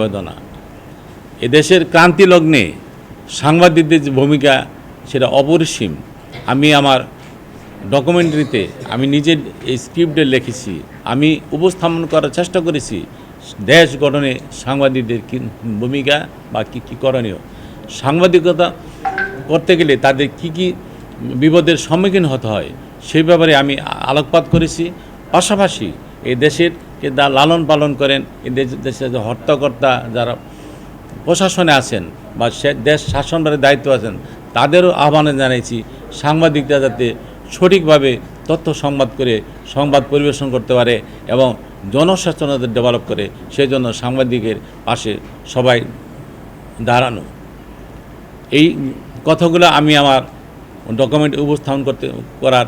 বেদনা এদেশের ক্রান্তি লগ্নে সাংবাদিকদের যে ভূমিকা, সেটা অপরিসীম। আমি আমার ডকুমেন্টারিতে, আমি নিজের এই স্ক্রিপ্টে লিখেছি। আমি উপস্থাপন করার চেষ্টা করেছি দেশ গঠনে সাংবাদিকদের কী ভূমিকা বা কী কী করণীয়। সাংবাদিকতা করতে গেলে তাদের কি কি বিপদের সম্মুখীন হতে হয়, সেই ব্যাপারে আমি আলোকপাত করেছি। পাশাপাশি এই দেশের কে লালন পালন করেন দেশের যে হত্যাকর্তা যারা প্রশাসনে আছেন বা সে দেশ শাসনভারে দায়িত্ব আছেন, তাদেরও আহ্বানে জানাইছি সাংবাদিকরা যাতে সঠিকভাবে তথ্য সংবাদ করে, সংবাদ পরিবেশন করতে পারে এবং জনসচেতনতা ডেভেলপ করে সেই জন্য সাংবাদিকের পাশে সবাই দাঁড়ানো। এই কথাগুলো আমি আমার ডকুমেন্ট উপস্থাপন করতে করার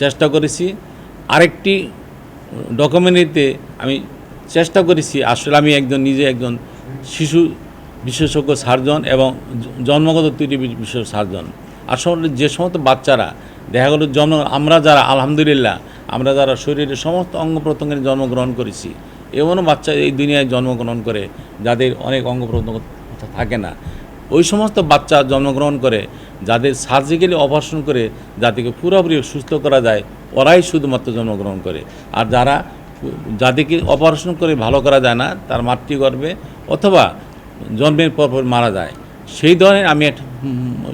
চেষ্টা করেছি। আরেকটি ডকুমেন্টারিতে আমি চেষ্টা করেছি, আসলে আমি একজন, নিজে একজন শিশু বিশেষজ্ঞ সার্জন এবং জন্মগত তৈরি বিশেষ সার্জন। আসলে যে সমস্ত বাচ্চারা, দেখা গেল জন্ম, আমরা যারা, আলহামদুলিল্লাহ, আমরা যারা শরীরের সমস্ত অঙ্গ প্রত্যঙ্গের জন্মগ্রহণ করেছি, এমনও বাচ্চা এই দুনিয়ায় জন্মগ্রহণ করে যাদের অনেক অঙ্গ প্রত্যঙ্গ থাকে না। ওই সমস্ত বাচ্চা জন্মগ্রহণ করে, যাদের সার্জিক্যালি অপারেশন করে, যাদেরকে পুরোপুরি সুস্থ করা যায় ওরাই শুধুমাত্র জন্মগ্রহণ করে। আর যারা যাদেরকে অপারেশন করে ভালো করা যায় না, তার মাতৃগর্ভে অথবা জন্মের পর পর মারা যায়। সেই ধরনের আমি একটা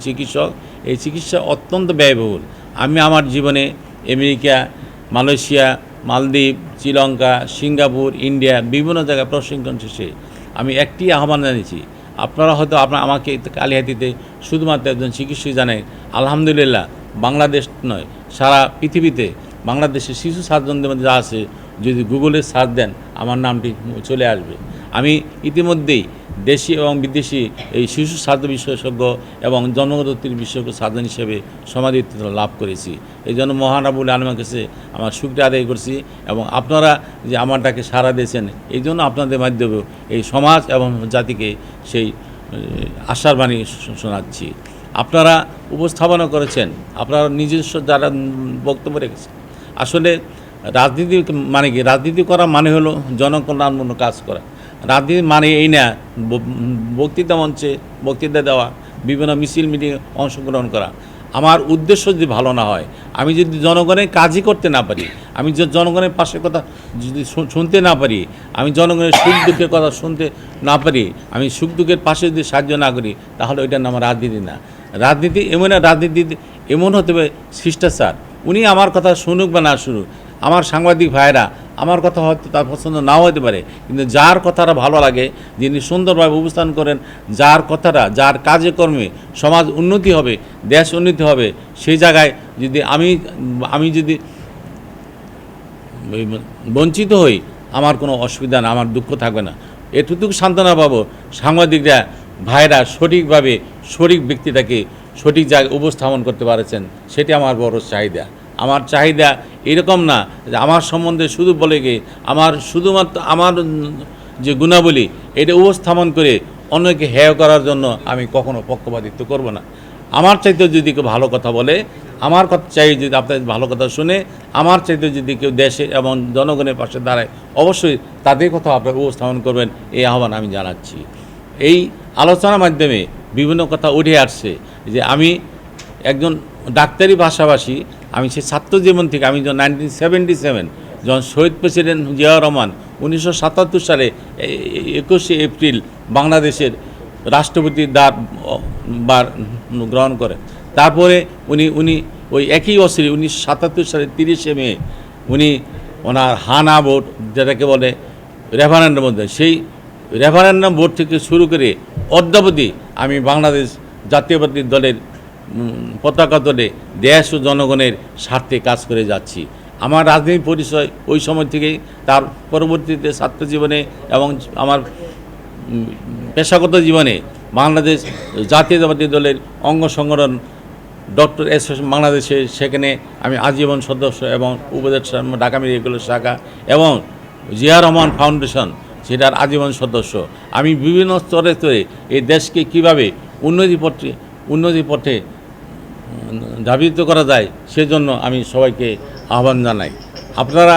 চিকিৎসক। এই চিকিৎসা অত্যন্ত ব্যয়বহুল। আমি আমার জীবনে আমেরিকা, মালয়েশিয়া, মালদ্বীপ, শ্রীলঙ্কা, সিঙ্গাপুর, ইন্ডিয়া বিভিন্ন জায়গায় প্রশিক্ষণ শেষে আমি একটি আহ্বান জানিয়েছি। আপনারা হয়তো আপনার আমাকে কালিহাতিতে শুধুমাত্র একজন চিকিৎসক জানে আলহামদুলিল্লাহ বাংলাদেশ নয়, সারা পৃথিবীতে বাংলাদেশের শিশু সার্জনদের মধ্যে যা আছে, যদি গুগলে সার্চ দেন, আমার নামটি চলে আসবে। আমি ইতিমধ্যেই দেশি এবং বিদেশি এই শিশু স্বাস্থ্য বিশেষজ্ঞ এবং জন্মগত বিশেষজ্ঞ সাধন হিসেবে সমাধিত্ব লাভ করেছি। এই জন্য মহানাবুল আলমের কাছে আমার সুখটা আদায় করছি এবং আপনারা যে আমার ডাকে সাড়া দিয়েছেন, এই জন্য আপনাদের মাধ্যমে এই সমাজ এবং জাতিকে সেই আশার বাণী শোনাচ্ছি। আপনারা উপস্থাপনা করেছেন, আপনারা নিজস্ব যারা বক্তব্য রেখেছেন। আসলে রাজনীতি মানে কি? রাজনীতি করা মানে হলো জনকল্যাণমূলক কাজ করা। রাজনীতি মানে এই না বক্তৃতা মঞ্চে বক্তৃতা দেওয়া, বিভিন্ন মিছিল মিটিংয়ে অংশগ্রহণ করা। আমার উদ্দেশ্য যদি ভালো না হয়, আমি যদি জনগণের কাজই করতে না পারি, আমি যে জনগণের পাশে কথা যদি শুনতে না পারি, আমি জনগণের সুখ দুঃখের কথা শুনতে না পারি, আমি সুখ দুঃখের পাশে যদি সাহায্য না করি, তাহলে ওইটার নাম রাজনীতি না। রাজনীতি এমন রাজনীতি এমন হতে হবে, শিষ্টাচার। উনি আমার কথা শুনুক বা না শুনুক, আমার সাংবাদিক ভাইরা, আমার কথা হয়তো তার পছন্দ নাও হতে পারে, কিন্তু যার কথাটা ভালো লাগে, যিনি সুন্দরভাবে উপস্থান করেন, যার কথাটা, যার কাজে কর্মে সমাজ উন্নতি হবে, দেশ উন্নতি হবে, সেই জায়গায় যদি আমি আমি যদি বঞ্চিত হই, আমার কোনো অসুবিধা না, আমার দুঃখ থাকবে না। এটুকু সান্ত্বনা পাবো, সাংবাদিকরা ভাইরা সঠিকভাবে সঠিক ব্যক্তিটাকে সঠিক জায়গায় উপস্থাপন করতে পারেছেন, সেটি আমার বড় চাহিদা। আমার চাহিদা এরকম না যে আমার সম্বন্ধে শুধু বলে গিয়ে আমার শুধুমাত্র আমার যে গুণাবলী, এটা উপস্থাপন করে অন্যকে হেয় করার জন্য আমি কখনো পক্ষপাতিত্ব করব না। আমার চাইতে যদি কেউ ভালো কথা বলে, আমার কথা চাই যদি আপনাদের ভালো কথা শুনে, আমার চাইতে যদি কেউ দেশে এবং জনগণের পাশে দাঁড়ায়, অবশ্যই তাদের কথা আপনারা উপস্থাপন করবেন, এই আহ্বান আমি জানাচ্ছি। এই আলোচনার মাধ্যমে বিভিন্ন কথা উঠে আসছে যে আমি একজন ডাক্তারি ভাষাভাষী, আমি সে ছাত্র জীবন থেকে আমি যখন নাইনটিন সেভেন্টি সেভেন যখন শহীদ প্রেসিডেন্ট জিয়াউর রহমান উনিশশো সাতাত্তর সালে একুশে এপ্রিল বাংলাদেশের রাষ্ট্রপতির দ্বার, বার গ্রহণ করেন তারপরে উনি উনি ওই একই বছরে উনিশশো সাতাত্তর সালে তিরিশে মে উনি ওনার হানা ভোট, যেটাকে বলে রেফারেন্ডাম সেই রেফারেন্ডাম ভোট থেকে শুরু করে অদ্যাবধি আমি বাংলাদেশ জাতীয়বাদী দলের পতাকা দলে দেশ ও জনগণের স্বার্থে কাজ করে যাচ্ছি। আমার রাজনীতি পরিচয় ওই সময় থেকেই, তার পরবর্তীতে ছাত্র জীবনে এবং আমার পেশাগত জীবনে বাংলাদেশ জাতীয়তাবাদী দলের অঙ্গ সংগঠন ডক্টর এস বাংলাদেশে, সেখানে আমি আজীবন সদস্য এবং উপদেশ ঢাকা মেডিকেলের শাখা এবং জিয়া রহমান ফাউন্ডেশন সেটার আজীবন সদস্য। আমি বিভিন্ন স্তরে স্তরে এই দেশকে কীভাবে উন্নতি পথে উন্নতি পথে ধাবিত করা যায় সেজন্য আমি সবাইকে আহ্বান জানাই। আপনারা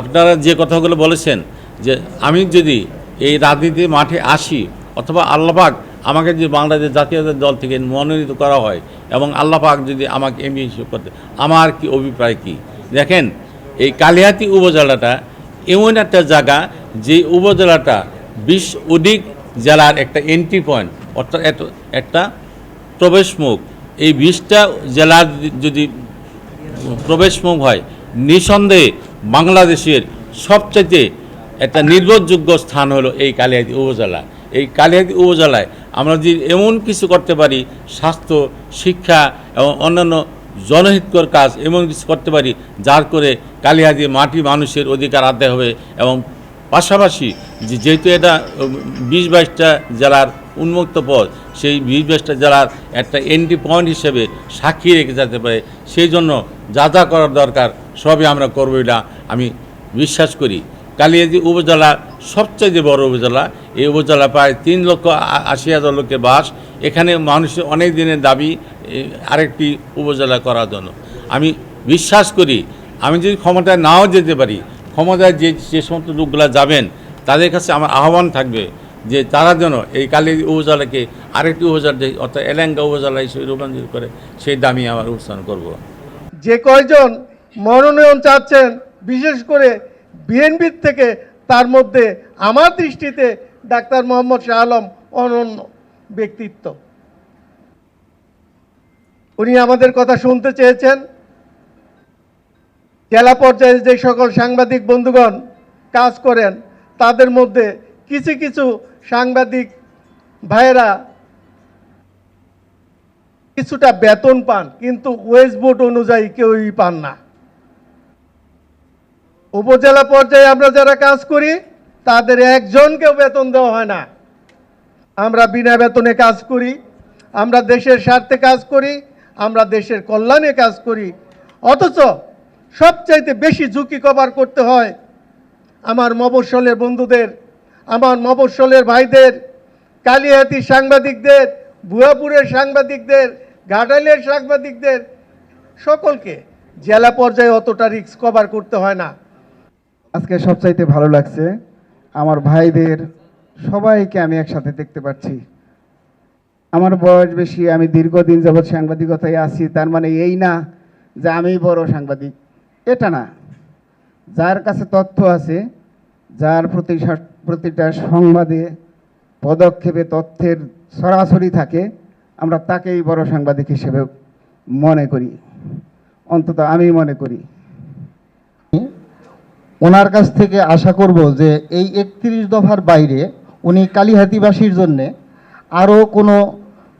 আপনারা যে কথাগুলো বলেছেন যে আমি যদি এই রাজনীতির মাঠে আসি অথবা আল্লাপাক আমাকে যদি বাংলাদেশ জাতীয় দল থেকে মনোনীত করা হয় এবং আল্লাপাক যদি আমাকে এমপি হিসেবে করতে, আমার কি অভিপ্রায় কি? দেখেন, এই কালিহাতি উপজেলাটা এমন একটা জায়গা যে উপজেলাটা বিশ অধিক জেলার একটা এন্ট্রি পয়েন্ট অর্থাৎ এত- একটা প্রবেশমুখ। এই বিশটা জেলার যদি প্রবেশমুখ হয়, নিঃসন্দেহে বাংলাদেশের সবচেয়ে একটা নির্ভরযোগ্য স্থান হলো এই কালিয়াতি উপজেলা। এই কালিয়াতি উপজেলায় আমরা যদি এমন কিছু করতে পারি, স্বাস্থ্য, শিক্ষা এবং অন্যান্য জনহিতকর কাজ এমন কিছু করতে পারি, যার করে কালিয়াতি মাটি মানুষের অধিকার আদায় হবে এবং পাশাপাশি যে যেহেতু এটা বিশ বাইশটা জেলার উন্মুক্ত পথ, সেই বিশ বাইশটা জেলার একটা এন্ট্রি পয়েন্ট হিসেবে সাক্ষী রেখে যেতে পারে। সেই জন্য যা যা করার দরকার সবই আমরা করব এটা আমি বিশ্বাস করি। কালিয়াদি উপজেলা সবচেয়ে বড় উপজেলা, এই উপজেলা প্রায় তিন লক্ষ আশি হাজার লোকের বাস। এখানে মানুষের অনেক দিনের দাবি আরেকটি উপজেলা করার জন্য। আমি বিশ্বাস করি, আমি যদি ক্ষমতায় নাও যেতে পারি ক্ষমতায় যে যে সমস্ত লোকগুলা যাবেন, তাদের কাছে আমার আহ্বান থাকবে যে তারা যেন এই কালী উপজেলাকে আরেকটি উপজেলা অর্থাৎ এলেঙ্গা উপজেলা হিসেবে রূপান্তরিত করে, সেই দামি আমার উচ্চারণ করব। যে কয়জন মনোনয়ন চাচ্ছেন, বিশেষ করে বিএনপির থেকে, তার মধ্যে আমার দৃষ্টিতে ডাক্তার মোহাম্মদ শাহ আলম অনন্য ব্যক্তিত্ব। উনি আমাদের কথা শুনতে চেয়েছেন। জেলা পর্যায়ে যে সকল সাংবাদিক বন্ধুগণ কাজ করেন, তাদের মধ্যে কিছু কিছু সাংবাদিক ভাইয়েরা কিছুটা বেতন পান, কিন্তু ওয়েস্ট বোর্ড অনুযায়ী কেউই পান না। উপজেলা পর্যায়ে আমরা যারা কাজ করি, তাদের একজনকেও বেতন দেওয়া হয় না। আমরা বিনা বেতনে কাজ করি, আমরা দেশের স্বার্থে কাজ করি, আমরা দেশের কল্যাণে কাজ করি। অথচ সবচাইতে বেশি ঝুঁকি কভার করতে হয় আমার মফস্বলের বন্ধুদের, আমার মফস্বলের ভাইদের কালিহাতি সাংবাদিকদের, ভুয়াপুরের সাংবাদিকদের ঘাটালের সাংবাদিকদের, সকলকে জেলা পর্যায়ে অতটা রিস্ক কভার করতে হয় না। আজকে সবচাইতে ভালো লাগছে, আমার ভাইদের সবাইকে আমি একসাথে দেখতে পাচ্ছি। আমার বয়স বেশি, আমি দীর্ঘদিন যাবৎ সাংবাদিকতায় আছি, তার মানে এই না যে আমি বড় সাংবাদিক। এটা না। যার কাছে তথ্য আছে, যার প্রতি প্রতিটা সংবাদে পদক্ষেপে তথ্যের সরাসরি থাকে, আমরা তাকেই বড় সাংবাদিক হিসেবে মনে করি। অন্তত আমি মনে করি। ওনার কাছ থেকে আশা করব যে এই একত্রিশ দফার বাইরে উনি কালীহাতিবাসীর জন্যে আরও কোনো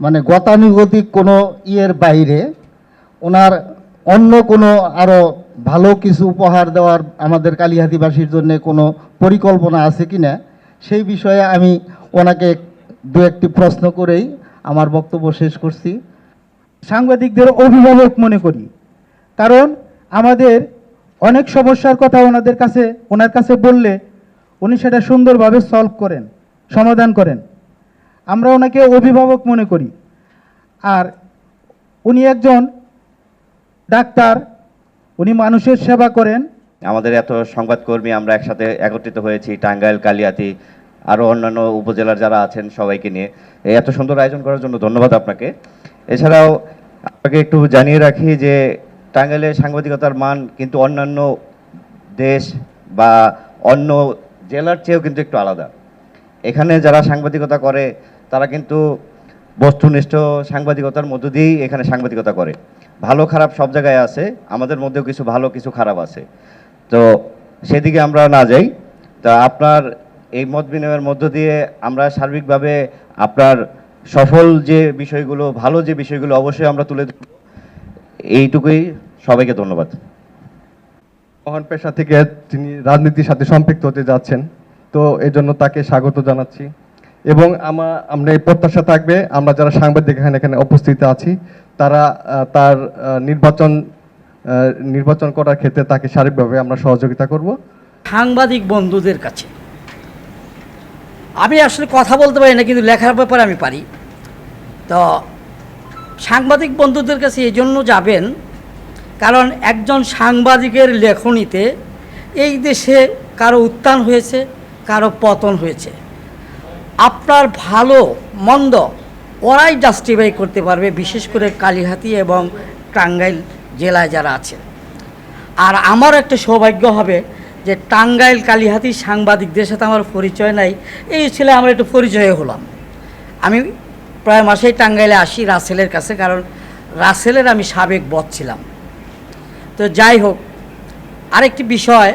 মানে গতানুগতিক কোনো ইয়ের বাইরে ওনার অন্য কোনো আরও ভালো কিছু উপহার দেওয়ার আমাদের কালীহাতিবাসীর জন্য কোনো পরিকল্পনা আছে কি না? সেই বিষয়ে আমি ওনাকে দু একটি প্রশ্ন করেই আমার বক্তব্য শেষ করছি। সাংবাদিকদের অভিভাবক মনে করি, কারণ আমাদের অনেক সমস্যার কথা ওনাদের কাছে, ওনার কাছে বললে উনি সেটা সুন্দরভাবে সলভ করেন, সমাধান করেন। আমরা ওনাকে অভিভাবক মনে করি। আর উনি একজন ডাক্তার উনি মানুষের সেবা করেন। আমাদের এত সংবাদকর্মী, আমরা একসাথে একত্রিত হয়েছি, টাঙ্গাইল, কালিয়াতি আরও অন্যান্য উপজেলার যারা আছেন সবাইকে নিয়ে। এত সুন্দর আয়োজন করার জন্য ধন্যবাদ আপনাকে। এছাড়াও আপনাকে একটু জানিয়ে রাখি যে টাঙ্গাইলের সাংবাদিকতার মান কিন্তু অন্যান্য দেশ বা অন্য জেলার চেয়েও কিন্তু একটু আলাদা। এখানে যারা সাংবাদিকতা করে, তারা কিন্তু বস্তুনিষ্ঠ সাংবাদিকতার মধ্য দিয়েই এখানে সাংবাদিকতা করে। ভালো খারাপ সব জায়গায় আছে, আমাদের মধ্যেও কিছু ভালো, কিছু খারাপ আছে। তো সেদিকে আমরা না যাই। তা আপনার এই মত বিনিময়ের মধ্য দিয়ে আমরা সার্বিকভাবে আপনার সফল যে বিষয়গুলো, ভালো যে বিষয়গুলো অবশ্যই আমরা তুলে এইটুকুই সবাইকে ধন্যবাদ। মহান পেশা থেকে তিনি রাজনীতির সাথে সম্পৃক্ত হতে যাচ্ছেন, তো এই জন্য তাকে স্বাগত জানাচ্ছি। এবং আমা আমরা এই প্রত্যাশা থাকবে, আমরা যারা সাংবাদিক এখানে এখানে উপস্থিত আছি তারা তার নির্বাচন নির্বাচন করার ক্ষেত্রে তাকে শারীরিকভাবে আমরা সহযোগিতা করব। সাংবাদিক বন্ধুদের কাছে। আমি আসলে কথা বলতে পারি না, কিন্তু লেখার ব্যাপারে আমি পারি। তো সাংবাদিক বন্ধুদের কাছে এই জন্য যাবেন, কারণ একজন সাংবাদিকের লেখনীতে এই দেশে কারও উত্থান হয়েছে, কারও পতন হয়েছে। আপনার ভালো, মন্দ ওরাই জাস্টিফাই করতে পারবে, বিশেষ করে কালীহাতি এবং টাঙ্গাইল জেলায় যারা আছে। আর আমার একটা সৌভাগ্য হবে যে টাঙ্গাইল কালীহাতি সাংবাদিকদের সাথে আমার পরিচয় নাই, এই ছেলে আমার একটু পরিচয় হলাম। আমি প্রায় মাসেই টাঙ্গাইলে আসি রাসেলের কাছে, কারণ রাসেলের আমি সাবেক বধ ছিলাম। তো যাই হোক, আরেকটি বিষয়,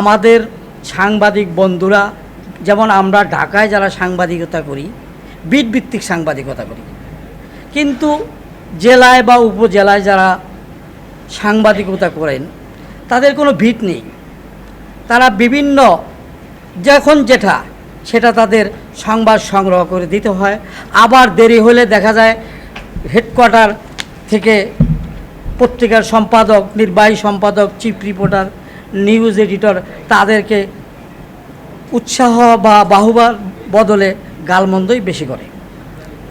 আমাদের সাংবাদিক বন্ধুরা, যেমন আমরা ঢাকায় যারা সাংবাদিকতা করি বিট ভিত্তিক সাংবাদিকতা করি। কিন্তু জেলায় বা উপজেলায় যারা সাংবাদিকতা করেন, তাদের কোনো ভিট নেই। তারা বিভিন্ন যখন যেটা, সেটা তাদের সংবাদ সংগ্রহ করে দিতে হয়। আবার দেরি হলে দেখা যায় হেডকোয়ার্টার থেকে পত্রিকার সম্পাদক, নির্বাহী সম্পাদক, চিফ রিপোর্টার, নিউজ এডিটর তাদেরকে উৎসাহ বা বাহুবার বদলে গালমন্দই বেশি করে।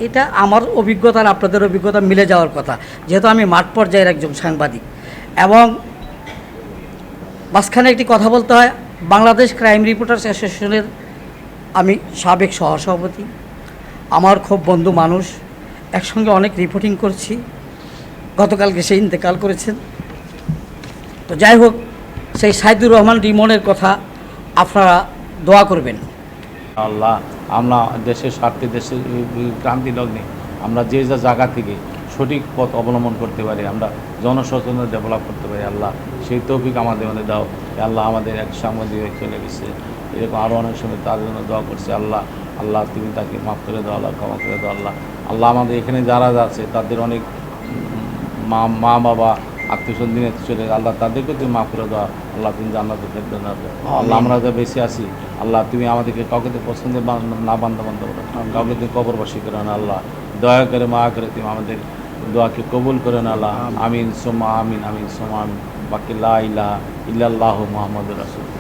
এটা আমার অভিজ্ঞতা আর আপনাদের অভিজ্ঞতা মিলে যাওয়ার কথা। যেহেতু আমি মাঠ পর্যায়ের একজন সাংবাদিক এবং মাঝখানে একটি কথা বলতে হয়, বাংলাদেশ ক্রাইম রিপোর্টার্স অ্যাসোসিয়েশনের আমি সাবেক সহসভাপতি, আমার খুব বন্ধু মানুষ, একসঙ্গে অনেক রিপোর্টিং করছি, গতকালকে সে ইন্তেকাল করেছেন। তো যাই হোক, সেই সাইদুর রহমান রিমনের কথা আপনারা দোয়া করবেন। আল্লাহ আমরা দেশের স্বার্থে, দেশের ক্রান্তি লগ্নে আমরা যে যা জায়গা থেকে সঠিক পথ অবলম্বন করতে পারি, আমরা জনসচেতনতা ডেভেলপ করতে পারি, আল্লাহ সেই তৌফিক আমাদের মধ্যে দাও। আল্লাহ আমাদের এক সাংবাদিক চলে গেছে। এরকম আরও অনেক সময় তার জন্য দোয়া করছে, আল্লাহ আল্লাহ তুমি তাকে মাফ করে দাও, আল্লাহ ক্ষমা করে দাও, আল্লাহ। আল্লাহ আমাদের এখানে যারা আছে, তাদের অনেক মা মা বাবা আত্মীয় স্বজন চলে আল্লাহ তাদেরকে তুমি মাফ করে দাও। আল্লাহ তুমি জান্নাতে ফেরত দাও। আল্লাহ আমরা যা বেশি আছি আল্লাহ তুমি আমাদেরকে কাউকে তো পছন্দের না বান্ধব বান্ধব কাউকে তুমি কবরবাসী করে না আল্লাহ। দয়া করে মা করে তুমি আমাদের দোয়াকে কবুল করে না আল্লাহ। আমিন। সোমা আমিন আমিন সোমা আমিন। বাকি লা ইলাহা ইল্লাল্লাহু মুহাম্মাদুর রাসূল